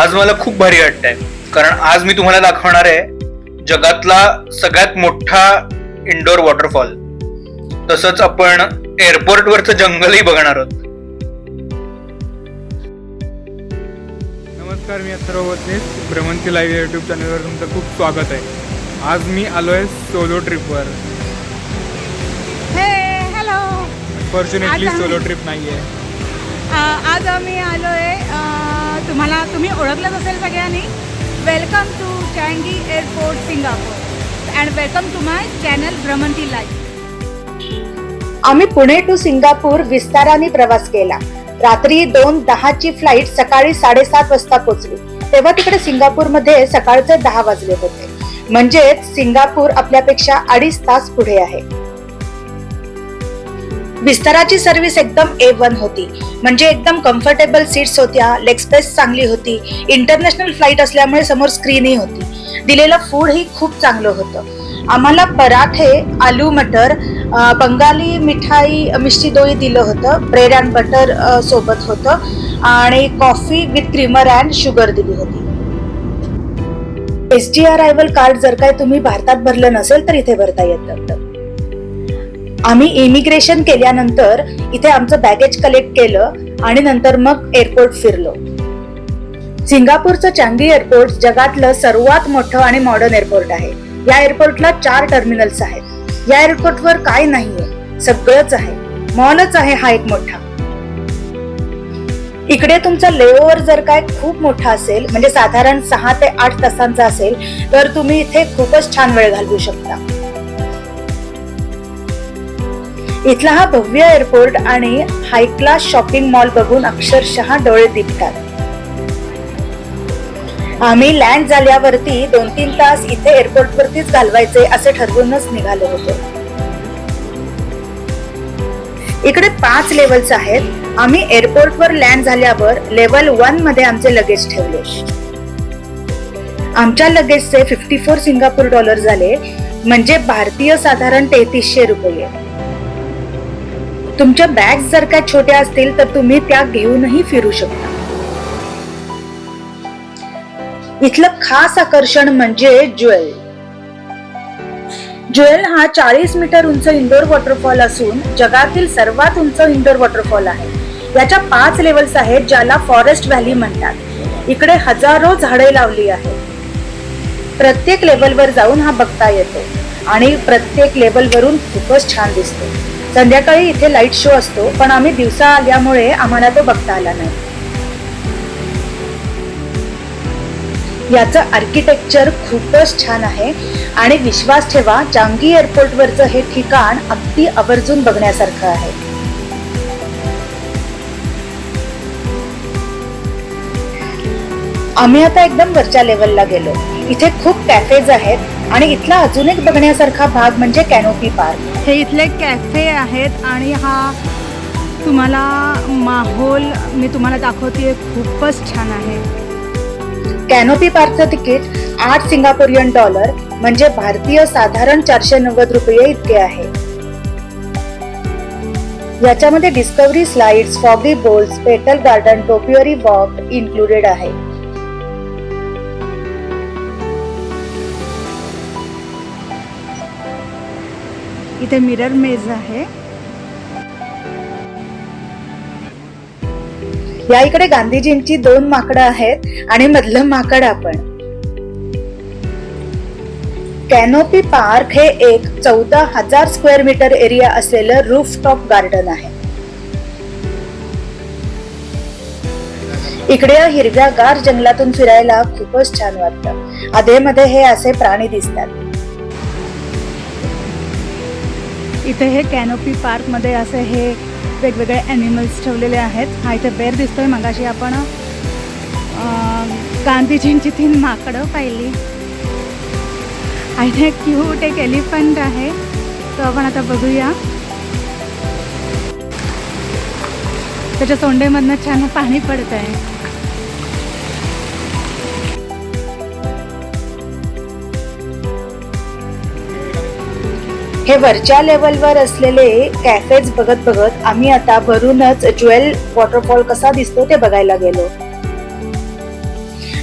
आज मला खूप भारी वाटतंय. कारण आज मी तुम्हाला दाखवणार आहे जगातला सगळ्यात मोठा इंडोर वॉटरफॉल तसंच आपण एअरपोर्टवरचं जंगलही बघणार आहोत. नमस्कार मी अथर्व वतनीस भ्रमंती लाईव्ह यूट्यूब चॅनलवर तुमचं खूप स्वागत आहे. आज मी आलो आहे सोलो ट्रिपवर हे हॅलो अनफॉर्च्युनेटली सोलो ट्रिप नाही आहे आज आम्ही आलो आहे तुम्हाला तुम्ही ओळखलंच असेल सगळ्यांनी. Welcome to चँगी airport Singapore and welcome to my channel Bhramanti live आम्ही पुणे टू सिंगापूर विस्ताराने प्रवास केला. रात्री दोन दहाची फ्लाईट सकाळी साडेसात वाजता पोहोचली तेव्हा तिकडे सिंगापूरमध्ये सकाळचे दहा वाजले होते. म्हणजेच सिंगापूर आपल्यापेक्षा अडीच तास पुढे आहे. विस्ताराची सर्व्हिस एकदम ए वन होती. म्हणजे एकदम कम्फर्टेबल सीट्स होत्या लेग स्पेस चांगली होती. इंटरनॅशनल फ्लाईट असल्यामुळे समोर स्क्रीनही होती. दिलेलं फूडही खूप चांगलं होतं. आम्हाला पराठे आलू मटर बंगाली मिठाई मिष्टी दोई दिलं होतं. ब्रेड अँड बटर सोबत होतं. आणि coffee with creamer and sugar दिली होती. एस टी अरायवल कार्ड जर काय तुम्ही भारतात भरलं नसेल तर इथे भरता येतं आम्ही इमिग्रेशन केल्यानंतर इथे आमचं बॅगेज कलेक्ट केलं आणि नंतर मग एअरपोर्ट फिरलो. सिंगापूरचं चांगी एअरपोर्ट जगातलं सर्वात मोठं आणि मॉडर्न एअरपोर्ट आहे. या एअरपोर्टला चार टर्मिनल्स आहेत. या एअरपोर्टवर काय नाहीये सगळंच आहे. मॉलच आहे हा एक मोठा. इकडे तुमचा लेओव्हर जर काय खूप मोठा असेल म्हणजे साधारण सहा ते आठ तासांचा असेल तर तुम्ही इथे खूपच छान वेळ घालवू शकता. इथला हा भव्य एअरपोर्ट आणि हाय क्लास शॉपिंग मॉल बघून अक्षरशः डोळे दिपतात. आम्ही लँड झाल्यावरती दोन तीन तास इथे एअरपोर्ट वरतीच घालवायचे असे ठरवूनच निघालो होतो. इकडे पाच लेवल्स आहेत. आम्ही एअरपोर्ट वर लँड झाल्यावर लेवल वनमध्ये आमचे लगेज ठेवले. आमच्या लगेजचे फिफ्टी फोर सिंगापूर डॉलर झाले. म्हणजे भारतीय साधारण तेहतीसशे रुपये. तुमच्या बॅग्स जर का छोट्या असतील तर तुम्ही त्या घेऊनही फिरू शकता. इथलं खास आकर्षण म्हणजे ज्वेल. ज्वेल हा चाळीस मीटर उंच इंडोर वॉटरफॉल असून जगातील सर्वात उंच इंडोर वॉटरफॉल आहे. याच्या पाच लेवल्स आहेत ज्याला फॉरेस्ट व्हॅली म्हणतात. इकडे हजारो झाडे लावली आहेत. प्रत्येक लेवलवर जाऊन हा बघता येतो आणि प्रत्येक लेवलवरून खूपच छान दिसतो. संध्याकाळी इथे लाइट शो असतो पण आम्ही दिवसा आल्यामुळे आम्हाला तो बघता आला नाही. याचं आर्किटेक्चर खूपच छान आहे आणि विश्वास ठेवा जांगी एअरपोर्टवरचं हे ठिकाण अगदी आवर्जून बघण्यासारखं आहे. आम्ही आता एकदम वरच्या लेवलला गेलो. इथे खूप कॅफेज आहेत आणि इथला अजून एक बघण्यासारखा भाग म्हणजे कॅनोपी पार्क हे इथले कॅफे आहेत आणि हा तुम्हाला माहोल मी तुम्हाला दाखवते खूपच छान आहे. कॅनोपी पार्कचं तिकीट आठ सिंगापोरियन डॉलर म्हणजे भारतीय साधारण चारशे नव्वद रुपये इतके आहे. याच्यामध्ये discovery slides foggy bowls petal garden topiary walk included आहे. इथे मिरर मेज आहे. या इकडे गांधीजींची दोन माकडं आहेत आणि मधलं माकड आपण. कॅनोपी पार्क हे एक चौदा हजार स्क्वेअर मीटर एरिया असलेलं रूफटॉप गार्डन आहे. इकडे हिरव्यागार जंगलातून फिरायला खूपच छान वाटतं. अधेमध्ये हे असे प्राणी दिसतात. इथे हे कॅनोपी पार्कमध्ये असे हे वेगवेगळे ॲनिमल्स ठेवलेले आहेत. हा इथे बेर दिसतोय मगाशी आपण गांधीजींची तीन माकडं पाहिली. हा इथे क्यूट एक एलिफंट आहे. तो आपण आता बघूया. त्याच्या तोंडेमधनं छान पाणी पडत आहे हे वरच्या लेवलवर असलेले कॅफेज बघत बघत आम्ही आता वरूनच ज्वेल वॉटरफॉल कसा दिसतो ते बघायला गेलो.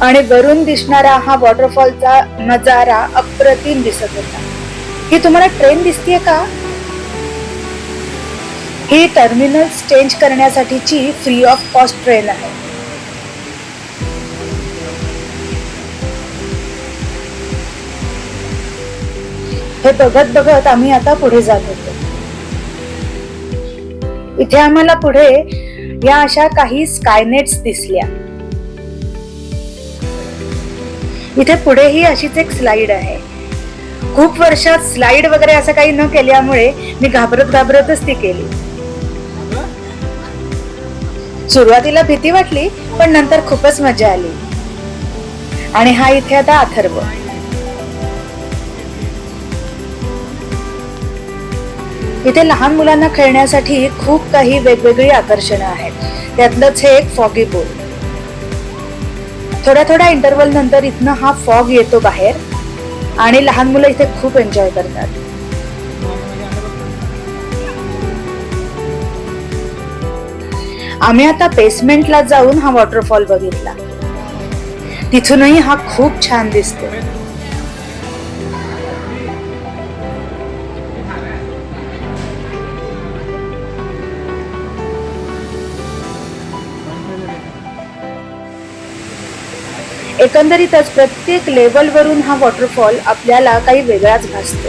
आणि वरून दिसणारा हा वॉटरफॉलचा नजारा अप्रतिम दिसत होता. ही तुम्हाला ट्रेन दिसतीये का? ही टर्मिनल चेंज करण्यासाठीची फ्री ऑफ कॉस्ट ट्रेन आहे. हे बघत बघत आम्ही आता पुढे जात होतो. इथे आम्हाला पुढे या अशा काही स्कायनेट्स दिसल्या. इथे पुढेही अशीच एक स्लाइड आहे. खूप वर्षात स्लाइड वगैरे असं काही न केल्यामुळे मी घाबरत घाबरतच ती केली. सुरुवातीला भीती वाटली पण नंतर खूपच मजा आली. आणि हा इथे आता अथर्व. इथे लहान मुलांना खेळण्यासाठी खूप काही वेगवेगळी आकर्षणं आहेत. त्यातलंच हे एक फॉगी पूल थोड्या थोड्या इंटरवल नंतर इथनं हा फॉग येतो बाहेर आणि लहान मुलं इथे खूप एन्जॉय करतात. आम्ही आता बेसमेंटला जाऊन हा वॉटरफॉल बघितला. तिथूनही हा खूप छान दिसतो एकंदरीतच प्रत्येक लेवलवरून हा वॉटरफॉल आपल्याला काही वेगळाच भासतो.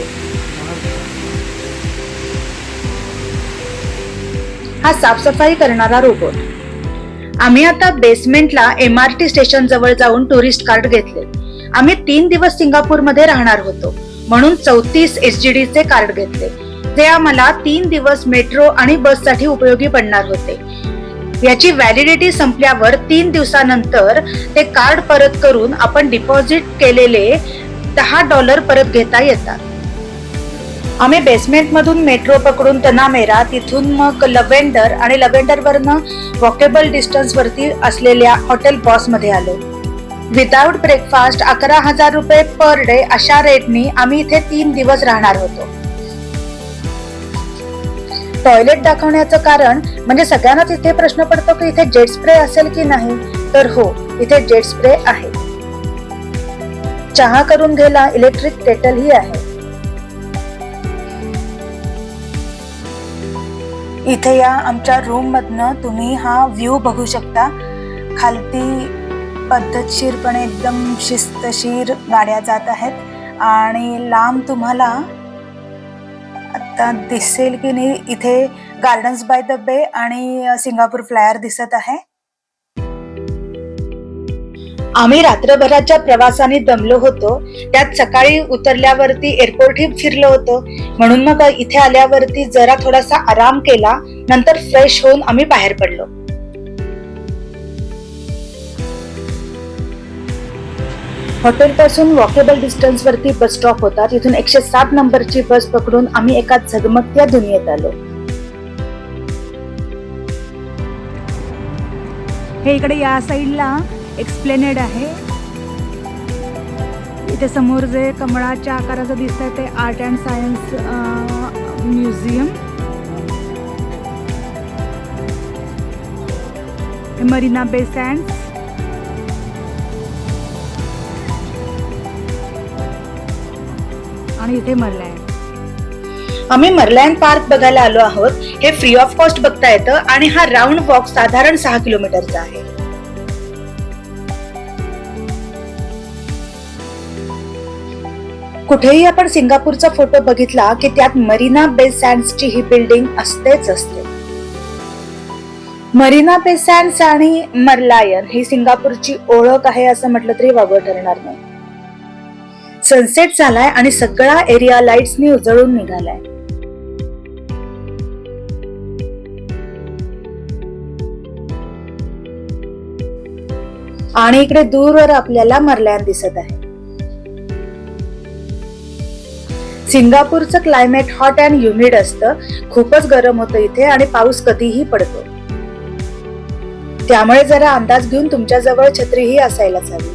हा साफसफाई करणारा रोबोट आम्ही आता बेसमेंटला एम आर टी स्टेशन जवळ जाऊन टुरिस्ट कार्ड घेतले. आम्ही तीन दिवस सिंगापूरमध्ये राहणार होतो. म्हणून चौतीस एस जी डी चे कार्ड घेतले. जे आम्हाला तीन दिवस मेट्रो आणि बससाठी उपयोगी पडणार होते. याची व्हॅलिडिटी संपल्यावर तीन दिवसानंतर ते कार्ड परत करून आपण डिपॉझिट केलेले दहा डॉलर परत घेता येतात. आम्ही बेसमेंट मधून मेट्रो पकडून तनामेरा तिथून मग लव्हेंडर आणि लव्हेंडर वॉकेबल डिस्टन्स वरती असलेल्या हॉटेल बॉसमध्ये आलो. विदाऊट ब्रेकफास्ट अकरा हजार रुपये पर डे अशा रेटनी आम्ही इथे तीन दिवस राहणार होतो. टॉयलेट दाखवण्याचं कारण म्हणजे सगळ्यांनाच इथे प्रश्न पडतो की इथे जेट स्प्रे असेल की नाही? तर हो इथे जेट स्प्रे आहे. चहा करून घ्यायला इलेक्ट्रिक केटल ही आहे. इथे या आमच्या रूम मधनं तुम्ही हा व्ह्यू बघू शकता. खालती पद्धतशीरपणे एकदम शिस्तशीर गाड्या जात आहेत. आणि लांब तुम्हाला आता दिसेल की नाही इथे गार्डन्स बाय द बे आणि सिंगापूर फ्लायर दिसत आहे. आम्ही रात्रभराच्या प्रवासाने दमलो होतो. त्यात सकाळी उतरल्यावरती एअरपोर्टही फिरलो होतो. म्हणून मग इथे आल्यावरती जरा थोडासा आराम केला. नंतर फ्रेश होऊन आम्ही बाहेर पडलो. हॉटेल पासून वॉकेबल डिस्टन्स वरती बस स्टॉप होता. तिथून एकशे सात नंबरची बस पकडून आम्ही एका झगमगत्या दुनियेत आलो. हे इकडे या साईडला एक्सप्लेनेड आहे. इथे समोर जे कमळाच्या आकाराचं दिसत आहे ते art and science museum Marina Bay Sands आणि इथे मरलँड आम्ही मरलँड पार्क बघायला आलो आहोत. हे फ्री ऑफ कॉस्ट बघता येतं आणि हा राऊंड वॉक साधारण सहा किलोमीटरचा आहे. कुठेही आपण सिंगापूरचा फोटो बघितला की त्यात मरीना बे सँड्सची ही बिल्डिंग असतेच असते. मरीना बे सँड्स आणि मरलायन ही सिंगापूरची ओळख आहे असं म्हटलं तरी वावं ठरणार नाही. सनसेट झालाय आणि सगळा एरिया लाईट्सनी उजळून निघालाय. आणि इकडे दूरवर आपल्याला मरल्यान दिसत आहे. सिंगापूरचं क्लायमेट हॉट अँड ह्युमिड असतं. खूपच गरम होतं इथे आणि पाऊस कधीही पडतो. त्यामुळे जरा अंदाज घेऊन तुमच्या जवळ छत्रीही असायलाच हवी.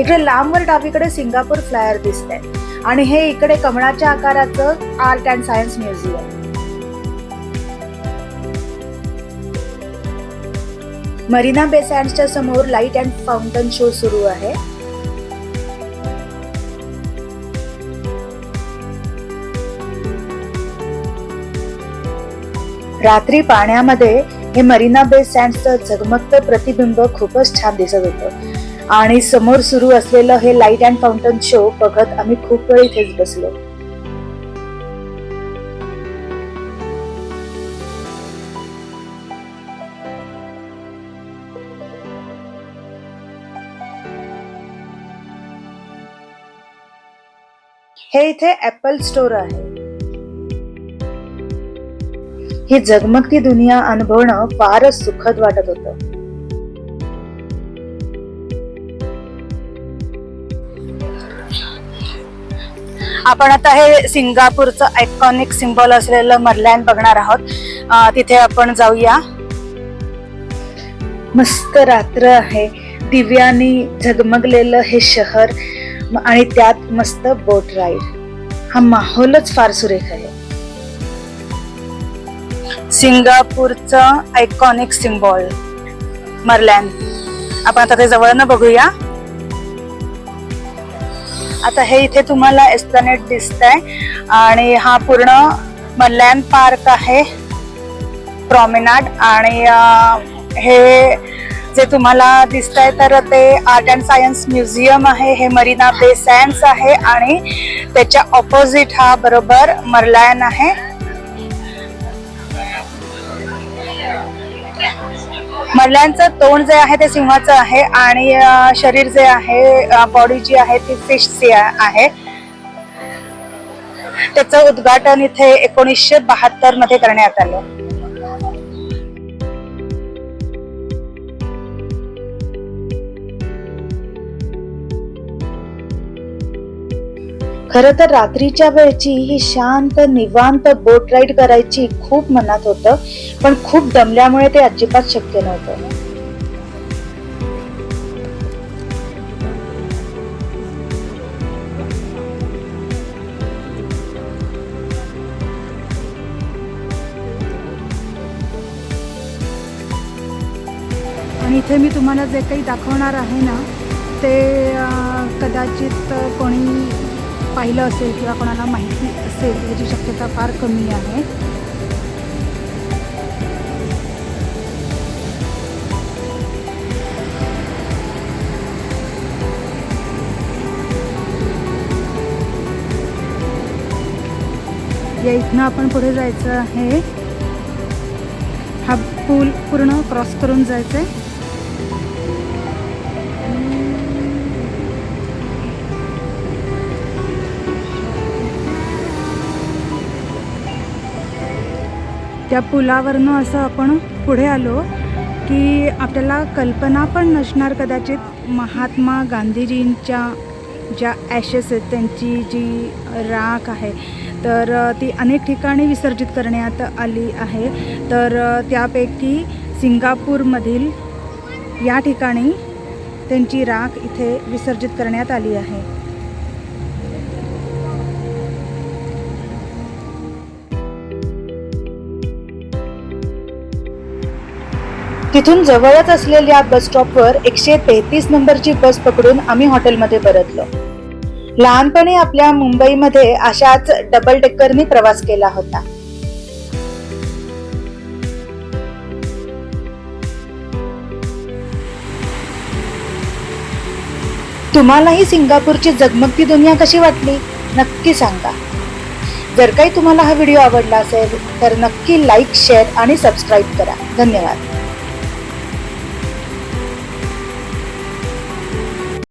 इकडे लांबवर डावीकडे सिंगापूर फ्लायर दिसत आहे आणि हे इकडे कमळाच्या आकाराचं art and science museum Marina Bay सँड्सच्या समोर लाइट अँड फाउंटन शो सुरू आहे. रात्री पाण्यामध्ये हे मरीना बे सँड्सचं झगमगत प्रतिबिंब खूपच छान दिसत होतं. आणि समोर सुरू असलेलं हे लाइट अँड फाउंटन शो बघत आम्ही खूप वेळ इथेच बसलो. हे इथे ऍपल स्टोर आहे. ही जगमगती दुनिया अनुभवणं फारच सुखद वाटत होतं. आपण आता हे सिंगापूरचं आयकॉनिक सिम्बॉल असलेलं मरलँड बघणार आहोत. तिथे आपण जाऊया. मस्त रात्र आहे. दिव्यानी झगमगलेलं हे शहर आणि त्यात मस्त बोट राईड हा माहोलच फार सुरेख आहे. सिंगापूरचं आयकॉनिक सिम्बॉल मरलँड आपण आता ते जवळनं बघूया. आता हे इथे तुम्हाला एस्प्लॅनेट दिसतंय. आणि हा पूर्ण मरलँड पार्क आहे. प्रॉमिनाड आणि हे जे तुम्हाला दिसत आहे तर ते आर्ट अँड सायन्स म्युझियम आहे. हे मरीना बे सॅन्स आहे आणि त्याच्या ऑपोजिट हा बरोबर मरलायन आहे. मल्ल्यांचं तोंड जे आहे ते सिंहाचं आहे आणि शरीर जे आहे बॉडी जी आहे ती फिशची आहे. त्याचं उद्घाटन इथे एकोणीसशे बहात्तरमध्ये करण्यात आलं. खर तर रात्रीच्या वेळची ही शांत निवांत बोट राईड करायची खूप मनात होतं पण खूप दमल्यामुळे ते अजिबात शक्य नव्हतं. आणि इथे मी तुम्हाला जे काही दाखवणार आहे ना ते कदाचित कोणी पाहिलं असेल किंवा कोणाला माहिती असेल याची शक्यता फार कमी आहे. या इथनं आपण पुढे जायचं आहे. हा पूल पूर्ण क्रॉस करून जायचं आहे त्या पुलावरनं असं आपण पुढे आलो की आपल्याला कल्पना पण नसणार कदाचित. महात्मा गांधीजींच्या ज्या ॲशेस आहेत त्यांची जी राख आहे तर ती अनेक ठिकाणी विसर्जित करण्यात आली आहे. तर त्यापैकी सिंगापूरमधील या ठिकाणी त्यांची राख इथे विसर्जित करण्यात आली आहे. तिथून जवळच असलेल्या बस स्टॉपवर एकशे तेहतीस नंबरची बस पकडून आम्ही हॉटेलमध्ये परतलो. लहानपणी आपल्या मुंबईमध्ये अशाच डबल डेक्करनी प्रवास केला होता. तुम्हालाही सिंगापूरची जगमगती दुनिया कशी वाटली? नक्की सांगा. जर काही तुम्हाला हा व्हिडिओ आवडला असेल तर नक्की लाईक शेअर आणि सबस्क्राईब करा. धन्यवाद.